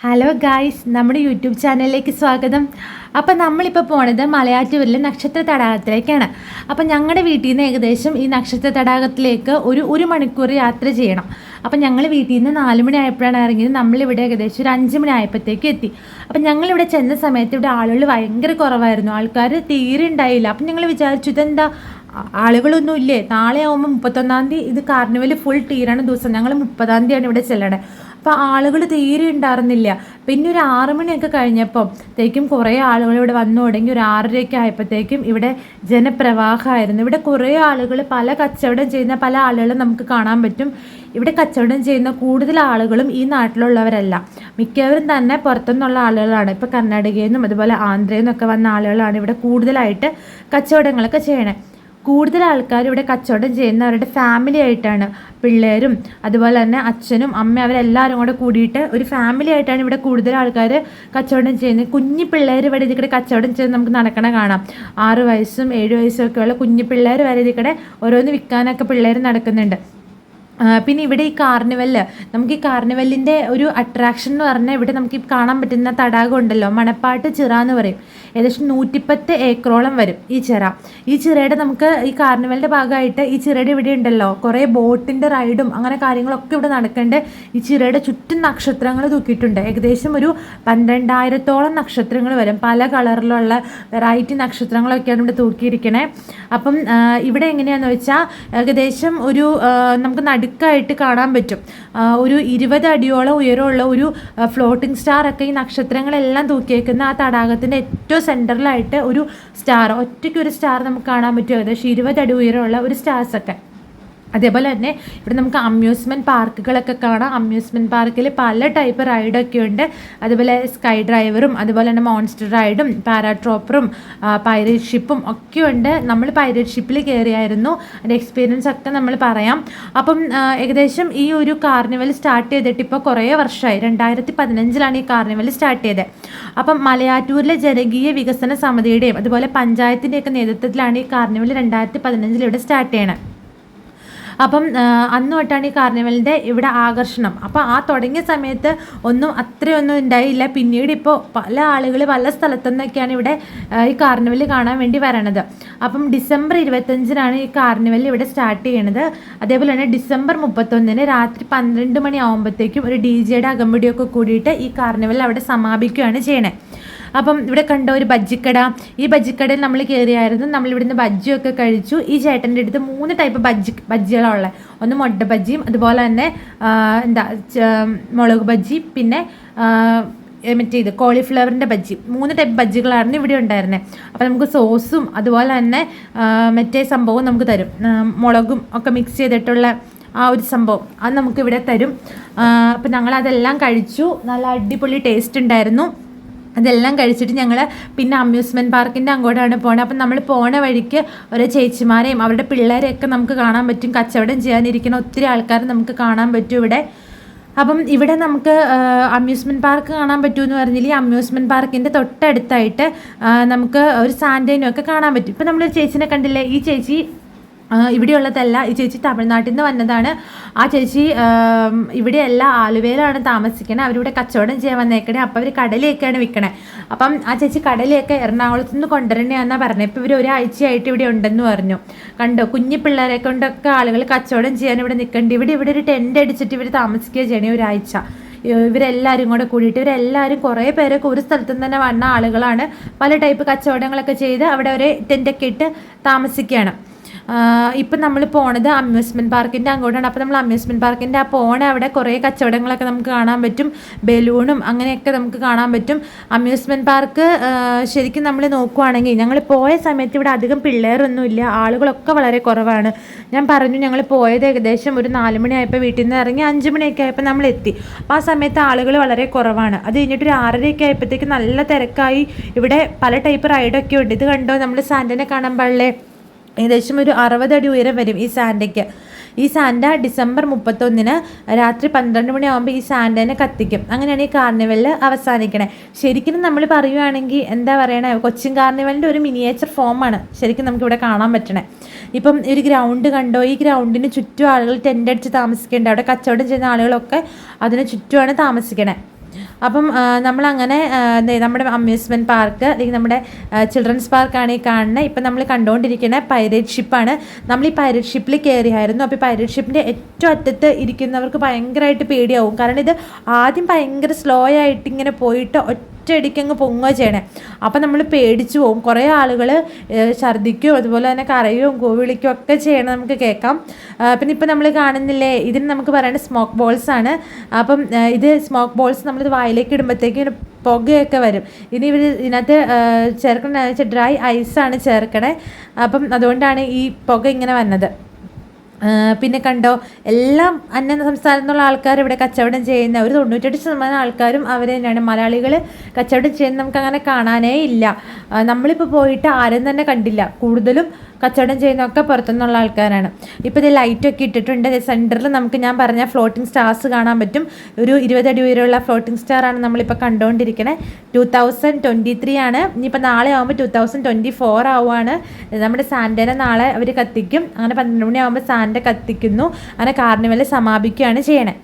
Hello guys നമ്മുടെ YouTube ചാനലിലേക്ക് സ്വാഗതം. അപ്പം നമ്മളിപ്പോൾ പോണത് മലയാറ്റൂരിലെ നക്ഷത്ര തടാകത്തിലേക്കാണ്. അപ്പം ഞങ്ങളുടെ വീട്ടിൽ നിന്ന് ഏകദേശം ഈ നക്ഷത്ര തടാകത്തിലേക്ക് ഒരു ഒരു മണിക്കൂർ യാത്ര ചെയ്യണം. അപ്പം ഞങ്ങൾ വീട്ടിൽ നിന്ന് നാല് മണി ആയപ്പോഴാണ് ഇറങ്ങിയത്. നമ്മളിവിടെ ഏകദേശം ഒരു അഞ്ച് മണി ആയപ്പോഴത്തേക്ക് എത്തി. അപ്പം ഞങ്ങളിവിടെ ചെന്ന സമയത്ത് ഇവിടെ ആളുകൾ ഭയങ്കര കുറവായിരുന്നു. ആൾക്കാർ തീരെ ഉണ്ടായില്ല. അപ്പം ഞങ്ങൾ വിചാരിച്ചു ഇതെന്താ? ആളുകളൊന്നും ഇല്ലേ? നാളെ ആകുമ്പോൾ മുപ്പത്തൊന്നാം തീയതി ഇത് കാർണിവൽ ഫുൾ തീരണ ദിവസം. ഞങ്ങൾ മുപ്പതാം തീയതിയാണ് ഇവിടെ ചെല്ലണേ. അപ്പോൾ ആളുകൾ തീരെ ഉണ്ടായിരുന്നില്ല. പിന്നെ ഒരു ആറ് മണിയൊക്കെ കഴിഞ്ഞപ്പം തേക്കും കുറേ ആളുകൾ ഇവിടെ വന്നു തുടങ്ങി. ഒരു ആറരയൊക്കെ ആയപ്പോഴത്തേക്കും ഇവിടെ ജനപ്രവാഹമായിരുന്നു. ഇവിടെ കുറേ ആളുകൾ പല കച്ചവടം ചെയ്യുന്ന പല ആളുകളും നമുക്ക് കാണാൻ പറ്റും. ഇവിടെ കച്ചവടം ചെയ്യുന്ന കൂടുതൽ ആളുകളും ഈ നാട്ടിലുള്ളവരല്ല. മിക്കവരും തന്നെ പുറത്തുനിന്നുള്ള ആളുകളാണ്. ഇപ്പോൾ കർണാടകയിൽ നിന്നും അതുപോലെ ആന്ധ്രയിൽ നിന്നൊക്കെ വന്ന ആളുകളാണ് ഇവിടെ കൂടുതലായിട്ട് കച്ചവടങ്ങളൊക്കെ ചെയ്യണേ. കൂടുതൽ ആൾക്കാർ ഇവിടെ കച്ചവടം ചെയ്യുന്നവരുടെ ഫാമിലി ആയിട്ടാണ് പിള്ളേരും അതുപോലെ തന്നെ അച്ഛനും അമ്മയും അവരെല്ലാവരും കൂടെ കൂടിയിട്ട് ഒരു ഫാമിലി ആയിട്ടാണ് ഇവിടെ കൂടുതൽ ആൾക്കാർ കച്ചവടം ചെയ്യുന്നത്. കുഞ്ഞു പിള്ളേർ വരെ ഇതിക്കടെ കച്ചവടം ചെയ്ത് നമുക്ക് നടക്കണ കാണാം. ആറ് വയസ്സും ഏഴ് വയസ്സും ഒക്കെയുള്ള കുഞ്ഞു പിള്ളേർ വരെ ഇതിക്കടെ ഓരോന്ന് വിൽക്കാനൊക്കെ പിള്ളേർ നടക്കുന്നുണ്ട്. പിന്നെ ഇവിടെ ഈ കാർണിവൽ നമുക്ക് ഈ കാർണിവലിന്റെ ഒരു അട്രാക്ഷൻ എന്ന് പറഞ്ഞാൽ ഇവിടെ നമുക്ക് കാണാൻ പറ്റുന്ന തടാകം ഉണ്ടല്ലോ മണപ്പാട്ട് ചിറ എന്ന് പറയും. ഏകദേശം നൂറ്റിപ്പത്ത് ഏക്കറോളം വരും ഈ ചിറ. ഈ ചിറയുടെ നമുക്ക് ഈ കാർണിവലിന്റെ ഭാഗമായിട്ട് ഈ ചിറയുടെ ഇവിടെ ഉണ്ടല്ലോ കുറേ ബോട്ടിന്റെ റൈഡും അങ്ങനെ കാര്യങ്ങളൊക്കെ ഇവിടെ നടക്കേണ്ട ഈ ചിറയുടെ ചുറ്റും നക്ഷത്രങ്ങൾ തൂക്കിയിട്ടുണ്ട്. ഏകദേശം ഒരു പന്ത്രണ്ടായിരത്തോളം നക്ഷത്രങ്ങൾ വരും. പല കളറിലുള്ള വെറൈറ്റി നക്ഷത്രങ്ങളൊക്കെയാണ് ഇവിടെ തൂക്കിയിരിക്കണേ. അപ്പം ഇവിടെ എങ്ങനെയാണെന്ന് വെച്ചാൽ ഏകദേശം ഒരു നമുക്ക് നമുക്ക് നടുക്കായിട്ട് കാണാൻ പറ്റും. ഒരു ഇരുപത് അടിയോളം ഉയരമുള്ള ഒരു ഫ്ലോട്ടിംഗ് സ്റ്റാർ ഒക്കെ ഈ നക്ഷത്രങ്ങളെല്ലാം തൂക്കിയേക്കുന്ന ആ തടാകത്തിന്റെ ഏറ്റവും സെന്ററിലായിട്ട് ഒരു സ്റ്റാർ ഒറ്റയ്ക്ക് ഒരു സ്റ്റാർ നമുക്ക് കാണാൻ പറ്റും. ഏകദേശം ഇരുപത് അടി ഉയരമുള്ള ഒരു സ്റ്റാർസ് ഒക്കെ. അതേപോലെ തന്നെ ഇവിടെ നമുക്ക് അമ്യൂസ്മെന്റ് പാർക്കുകളൊക്കെ കാണാം. അമ്യൂസ്മെന്റ് പാർക്കിൽ പല ടൈപ്പ് റൈഡൊക്കെ ഉണ്ട് അതുപോലെ സ്കൈ ഡ്രൈവറും അതുപോലെ തന്നെ മോൺസ്റ്റർ റൈഡും പാരാട്രോപ്പറും പൈറേറ്റ് ഷിപ്പും ഒക്കെ ഉണ്ട് നമ്മൾ പൈറേറ്റ് ഷിപ്പിൽ കയറിയായിരുന്നു അതിന്റെ എക്സ്പീരിയൻസ് ഒക്കെ നമ്മൾ പറയാം. അപ്പം ഏകദേശം ഈ ഒരു കാർണിവൽ സ്റ്റാർട്ട് ചെയ്തിട്ട് ഇപ്പോൾ കുറേ വർഷമായി രണ്ടായിരത്തി പതിനഞ്ചിലാണ് ഈ കാർണിവൽ സ്റ്റാർട്ട് ചെയ്തത് അപ്പം മലയാറ്റൂരിലെ ജനകീയ വികസന സമിതിയുടെയും അതുപോലെ പഞ്ചായത്തിന്റെയൊക്കെ നേതൃത്വത്തിലാണ് ഈ കാർണിവൽ രണ്ടായിരത്തി പതിനഞ്ചിൽ ഇവിടെ സ്റ്റാർട്ട് ചെയ്യണത് അപ്പം അന്ന് തൊട്ടാണ് ഈ കാർണിവലിന്റെ ഇവിടെ ആകർഷണം. അപ്പം ആ തുടങ്ങിയ സമയത്ത് ഒന്നും അത്രയൊന്നും ഉണ്ടായില്ല. പിന്നീട് ഇപ്പോൾ പല ആളുകൾ പല സ്ഥലത്തു നിന്നൊക്കെയാണ് ഇവിടെ ഈ കാർണിവൽ കാണാൻ വേണ്ടി വരണത്. അപ്പം ഡിസംബർ ഇരുപത്തഞ്ചിനാണ് ഈ കാർണിവൽ ഇവിടെ സ്റ്റാർട്ട് ചെയ്യണത്. അതേപോലെ തന്നെ ഡിസംബർ മുപ്പത്തൊന്നിന് രാത്രി പന്ത്രണ്ട് മണി ആകുമ്പോഴത്തേക്കും ഒരു ഡി ജെയുടെ അകമ്പടിയൊക്കെ കൂടിയിട്ട് ഈ കാർണിവൽ അവിടെ സമാപിക്കുകയാണ് ചെയ്യണേ. അപ്പം ഇവിടെ കണ്ട ഒരു ബജ്ജിക്കട. ഈ ബജ്ജിക്കടയിൽ നമ്മൾ കയറിയായിരുന്നു. നമ്മൾ ഇവിടുന്ന് ബജ്ജിയൊക്കെ കഴിച്ചു. ഈ ചേട്ടന്റെ അടുത്ത് മൂന്ന് ടൈപ്പ് ബജ്ജി ബജ്ജികളാണ് ഒന്ന് മുട്ട ബജ്ജിയും അതുപോലെ തന്നെ എന്താ മുളക് ബജ്ജി പിന്നെ മറ്റേ ഇത് കോളിഫ്ലവറിന്റെ ബജ്ജി. മൂന്ന് ടൈപ്പ് ബജ്ജികളായിരുന്നു ഇവിടെ ഉണ്ടായിരുന്നത് അപ്പോൾ നമുക്ക് സോസും അതുപോലെ തന്നെ മറ്റേ സംഭവവും നമുക്ക് തരും. മുളകും ഒക്കെ മിക്സ് ചെയ്തിട്ടുള്ള ആ ഒരു സംഭവം അത് നമുക്ക് ഇവിടെ തരും അപ്പം ഞങ്ങളതെല്ലാം കഴിച്ചു. നല്ല അടിപൊളി ടേസ്റ്റ് ഉണ്ടായിരുന്നു. അതെല്ലാം കഴിച്ചിട്ട് ഞങ്ങൾ പിന്നെ അമ്യൂസ്മെന്റ് പാർക്കിന്റെ അങ്ങോട്ടാണ് പോണത് അപ്പം നമ്മൾ പോണ വഴിക്ക് ഓരോ ചേച്ചിമാരെയും അവരുടെ പിള്ളേരെയൊക്കെ നമുക്ക് കാണാൻ പറ്റും. കച്ചവടം ചെയ്യാനിരിക്കുന്ന ഒത്തിരി ആൾക്കാർ നമുക്ക് കാണാൻ പറ്റും ഇവിടെ. അപ്പം ഇവിടെ നമുക്ക് അമ്യൂസ്മെന്റ് പാർക്ക് കാണാൻ പറ്റുമെന്ന് പറഞ്ഞാൽ ഈ അമ്യൂസ്മെന്റ് പാർക്കിന്റെ തൊട്ടടുത്തായിട്ട് നമുക്ക് ഒരു സാൻഡൈനും ഒക്കെ കാണാൻ പറ്റും. ഇപ്പം നമ്മളൊരു ചേച്ചിനെ കണ്ടില്ലേ? ഈ ചേച്ചി ഇവിടെയുള്ളതല്ല ഈ ചേച്ചി തമിഴ്നാട്ടിൽ നിന്ന് വന്നതാണ്. ആ ചേച്ചി ഇവിടെയല്ല ആലുവയിലാണ് താമസിക്കണത് അവരിവിടെ കച്ചവടം ചെയ്യാൻ വന്നേക്കണേ. അപ്പോൾ അവർ കടലയൊക്കെയാണ് വിൽക്കണേ. അപ്പം ആ ചേച്ചി കടലയൊക്കെ എറണാകുളത്ത് നിന്ന് കൊണ്ടുവരണേന്നാണ് പറഞ്ഞത് ഇപ്പോൾ ഇവർ ഒരാഴ്ചയായിട്ട് ഇവിടെ ഉണ്ടെന്ന് പറഞ്ഞു. കണ്ടോ? കുഞ്ഞു പിള്ളേരെ കൊണ്ടൊക്കെ ആളുകൾ കച്ചവടം ചെയ്യാൻ ഇവിടെ നിൽക്കണ്ട് ഇവിടെ ഇവിടെ ഒരു ടെന്റ് അടിച്ചിട്ട് ഇവർ താമസിക്കുക ചെയ്യണേ ഒരാഴ്ച. ഇവരെല്ലാവരും കൂടെ കൂടിയിട്ട് ഇവരെല്ലാവരും കുറേ പേരൊക്കെ ഒരു സ്ഥലത്തു നിന്ന് തന്നെ വന്ന ആളുകളാണ്. പല ടൈപ്പ് കച്ചവടങ്ങളൊക്കെ ചെയ്ത് അവിടെ ഒരു ടെന്റൊക്കെ ഇട്ട് താമസിക്കുകയാണ്. ഇപ്പം നമ്മൾ പോണത് അമ്യൂസ്മെന്റ് പാർക്കിന്റെ അങ്ങോട്ടാണ്. അപ്പോൾ നമ്മൾ അമ്യൂസ്മെന്റ് പാർക്കിന്റെ ആ പോണ അവിടെ കുറേ കച്ചവടങ്ങളൊക്കെ നമുക്ക് കാണാൻ പറ്റും. ബലൂണും അങ്ങനെയൊക്കെ നമുക്ക് കാണാൻ പറ്റും. അമ്യൂസ്മെന്റ് പാർക്ക് ശരിക്കും നമ്മൾ നോക്കുവാണെങ്കിൽ ഞങ്ങൾ പോയ സമയത്ത് ഇവിടെ അധികം പിള്ളേരൊന്നുമില്ല ആളുകളൊക്കെ വളരെ കുറവാണ്. ഞാൻ പറഞ്ഞു ഞങ്ങൾ പോയത് ഏകദേശം ഒരു നാല് മണിയായപ്പോൾ വീട്ടിൽ നിന്ന് ഇറങ്ങി അഞ്ച് മണിയൊക്കെ ആയപ്പോൾ നമ്മൾ എത്തി. അപ്പോൾ ആ സമയത്ത് ആളുകൾ വളരെ കുറവാണ്. അത് കഴിഞ്ഞിട്ട് ഒരു ആറരയൊക്കെ ആയപ്പോഴത്തേക്ക് നല്ല തിരക്കായി. ഇവിടെ പല ടൈപ്പ് റൈഡൊക്കെ ഉണ്ട്. ഇത് കണ്ടോ? നമ്മൾ സാൻഡനെ കാണാൻ പാടില്ലേ? ഏകദേശം ഒരു അറുപത് അടി ഉയരം വരും ഈ സാൻഡയ്ക്ക്. ഈ സാൻഡ ഡിസംബർ മുപ്പത്തൊന്നിന് രാത്രി പന്ത്രണ്ട് മണിയാകുമ്പോൾ ഈ സാൻഡനെ കത്തിക്കും. അങ്ങനെയാണ് ഈ കാർണിവലിൽ അവസാനിക്കണേ. ശരിക്കും നമ്മൾ പറയുകയാണെങ്കിൽ എന്താ പറയണേ? കൊച്ചിൻ കാർണിവലിന്റെ ഒരു മിനിയേച്ചർ ഫോമാണ് ശരിക്കും നമുക്കിവിടെ കാണാൻ പറ്റണേ. ഇപ്പം ഒരു ഗ്രൗണ്ട് കണ്ടോ? ഈ ഗ്രൗണ്ടിന് ചുറ്റും ആളുകൾ ടെന്റ് അടിച്ച് താമസിക്കേണ്ട. അവിടെ കച്ചവടം ചെയ്യുന്ന ആളുകളൊക്കെ അതിന് ചുറ്റുമാണ് താമസിക്കണേ. അപ്പം നമ്മളങ്ങനെ നമ്മുടെ അമ്യൂസ്മെന്റ് പാർക്ക് അല്ലെങ്കിൽ നമ്മുടെ ചിൽഡ്രൻസ് പാർക്കാണ് ഈ കാണുന്നത് ഇപ്പം നമ്മൾ കണ്ടുകൊണ്ടിരിക്കുന്ന പൈറേറ്റ് ഷിപ്പാണ് നമ്മൾ ഈ പൈറേറ്റ് ഷിപ്പിൽ കയറിയായിരുന്നു അപ്പോൾ പൈറേറ്റ് ഷിപ്പിന്റെ ഏറ്റവും അറ്റത്ത് ഇരിക്കുന്നവർക്ക് ഭയങ്കരമായിട്ട് പേടിയാവും. കാരണം ഇത് ആദ്യം ഭയങ്കര സ്ലോ ആയിട്ട് ഇങ്ങനെ പോയിട്ട് ഒറ്റയടിക്ക് അങ്ങ് പൊങ്ങുക ചെയ്യണേ. അപ്പം നമ്മൾ പേടിച്ചു പോകും കുറേ ആളുകൾ ഛർദ്ദിക്കുകയോ അതുപോലെ തന്നെ കരയുകയും കോവിളിക്കുകയും ഒക്കെ ചെയ്യണം നമുക്ക് കേൾക്കാം. പിന്നെ ഇപ്പം നമ്മൾ കാണുന്നില്ലേ ഇതിന് നമുക്ക് പറയേണ്ട സ്മോക്ക് ബോൾസ് ആണ്. അപ്പം ഇത് സ്മോക്ക് ബോൾസ് നമ്മളിത് വായിലേക്ക് ഇടുമ്പോഴത്തേക്കും പുകയൊക്കെ വരും. ഇനി ഇവർ ഇതിനകത്ത് ചേർക്കണമെന്ന് ചേർക്കണ വെച്ചാൽ ഡ്രൈ ഐസാണ് ചേർക്കണേ. അപ്പം അതുകൊണ്ടാണ് ഈ പുക ഇങ്ങനെ വന്നത്. പിന്നെ കണ്ടോ എല്ലാം അന്യ സംസ്ഥാനത്തു നിന്നുള്ള ആൾക്കാർ ഇവിടെ കച്ചവടം ചെയ്യുന്ന ഒരു തൊണ്ണൂറ്റെട്ട് ശതമാനം ആൾക്കാരും അവർ തന്നെയാണ്. മലയാളികൾ കച്ചവടം ചെയ്യുന്ന നമുക്ക് അങ്ങനെ കാണാനേ ഇല്ല. നമ്മളിപ്പോൾ പോയിട്ട് ആരും തന്നെ കണ്ടില്ല. കൂടുതലും കച്ചവടം ചെയ്യുന്നതൊക്കെ പുറത്തുനിന്നുള്ള ആൾക്കാരാണ്. ഇപ്പോൾ ഇത് ലൈറ്റൊക്കെ ഇട്ടിട്ടുണ്ട്. സെന്ററിൽ നമുക്ക് ഞാൻ പറഞ്ഞ ഫ്ലോട്ടിംഗ് സ്റ്റാർസ് കാണാൻ പറ്റും. ഒരു ഇരുപതടി ഉയരമുള്ള ഫ്ലോട്ടിംഗ് സ്റ്റാറാണ് നമ്മളിപ്പോൾ കണ്ടുകൊണ്ടിരിക്കണേ ടു തൗസൻഡ് ട്വന്റി ത്രീ ആണ്. ഇനിയിപ്പോൾ നാളെ ആകുമ്പോൾ ടു തൗസൻഡ് ട്വന്റി ഫോർ ആവുകയാണ് നമ്മുടെ സാൻഡേനെ നാളെ അവർ കത്തിക്കും. അങ്ങനെ പന്ത്രണ്ട് മണിയാകുമ്പോൾ സാന്റ കത്തിക്കുന്നു. അങ്ങനെ കാർണിവൽ സമാപിക്കുകയാണ് ചെയ്യണേ.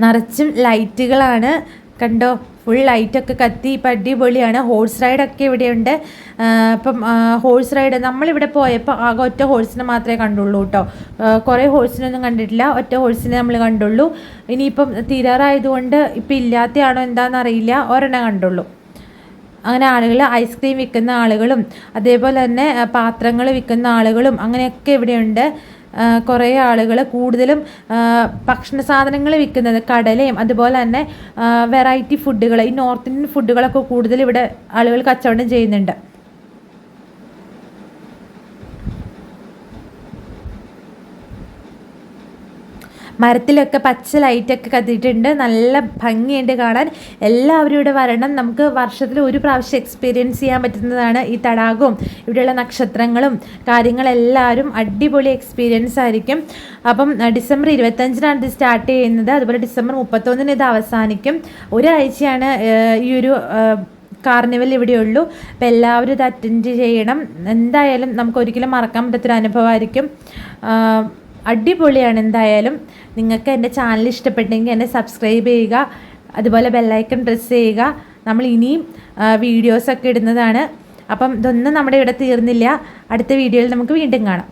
നിറച്ചും ലൈറ്റുകളാണ് കണ്ടോ? ഫുൾ ലൈറ്റൊക്കെ കത്തി ഇപ്പം അടിപൊളിയാണ് ഹോഴ്സ് റൈഡൊക്കെ ഇവിടെയുണ്ട്. അപ്പം ഹോഴ്സ് റൈഡ് നമ്മളിവിടെ പോയപ്പോൾ ആകെ ഒറ്റ ഹോഴ്സിനെ മാത്രമേ കണ്ടുള്ളൂ കേട്ടോ. കുറേ ഹോഴ്സിനൊന്നും കണ്ടിട്ടില്ല. ഒറ്റ ഹോഴ്സിനെ നമ്മൾ കണ്ടുള്ളൂ. ഇനിയിപ്പം തീരാറായതുകൊണ്ട് ഇപ്പം ഇല്ലാത്തയാണോ എന്താണെന്നറിയില്ല ഒരെണ്ണം കണ്ടുള്ളൂ. അങ്ങനെ ആളുകൾ ഐസ്ക്രീം വിൽക്കുന്ന ആളുകളും അതേപോലെ തന്നെ പാത്രങ്ങൾ വിൽക്കുന്ന ആളുകളും അങ്ങനെയൊക്കെ ഇവിടെയുണ്ട്. കുറേ ആളുകൾ കൂടുതലും ഭക്ഷണ സാധനങ്ങൾ വിൽക്കുന്നത് കടലയും അതുപോലെ തന്നെ വെറൈറ്റി ഫുഡുകൾ ഈ നോർത്ത് ഇന്ത്യൻ ഫുഡുകളൊക്കെ കൂടുതൽ ഇവിടെ ആളുകൾ കച്ചവടം ചെയ്യുന്നുണ്ട്. മരത്തിലൊക്കെ പച്ച ലൈറ്റൊക്കെ കത്തിയിട്ടുണ്ട്. നല്ല ഭംഗിയുണ്ട് കാണാൻ. എല്ലാവരും ഇവിടെ വരണം. നമുക്ക് വർഷത്തിൽ ഒരു പ്രാവശ്യം എക്സ്പീരിയൻസ് ചെയ്യാൻ പറ്റുന്നതാണ് ഈ തടാകവും ഇവിടെയുള്ള നക്ഷത്രങ്ങളും കാര്യങ്ങളെല്ലാവരും അടിപൊളി എക്സ്പീരിയൻസ് ആയിരിക്കും. അപ്പം ഡിസംബർ ഇരുപത്തഞ്ചിനാണ് ഇത് സ്റ്റാർട്ട് ചെയ്യുന്നത്. അതുപോലെ ഡിസംബർ മുപ്പത്തൊന്നിന് ഇത് അവസാനിക്കും. ഒരാഴ്ചയാണ് ഈ ഒരു കാർണിവൽ ഇവിടെയുള്ളൂ അപ്പം എല്ലാവരും ഇത് അറ്റൻഡ് ചെയ്യണം. എന്തായാലും നമുക്ക് ഒരിക്കലും മറക്കാൻ പറ്റാത്തൊരു അനുഭവമായിരിക്കും. അടിപൊളിയാണ്. എന്തായാലും നിങ്ങൾക്ക് എന്റെ ചാനൽ ഇഷ്ടപ്പെട്ടെങ്കിൽ എന്നെ സബ്സ്ക്രൈബ് ചെയ്യുക അതുപോലെ ബെല്ലൈക്കൺ പ്രസ് ചെയ്യുക. നമ്മൾ ഇനിയും വീഡിയോസൊക്കെ ഇടുന്നതാണ്. അപ്പം ഇതൊന്നും നമ്മുടെ ഇവിടെ തീർന്നില്ല. അടുത്ത വീഡിയോയിൽ നമുക്ക് വീണ്ടും കാണാം.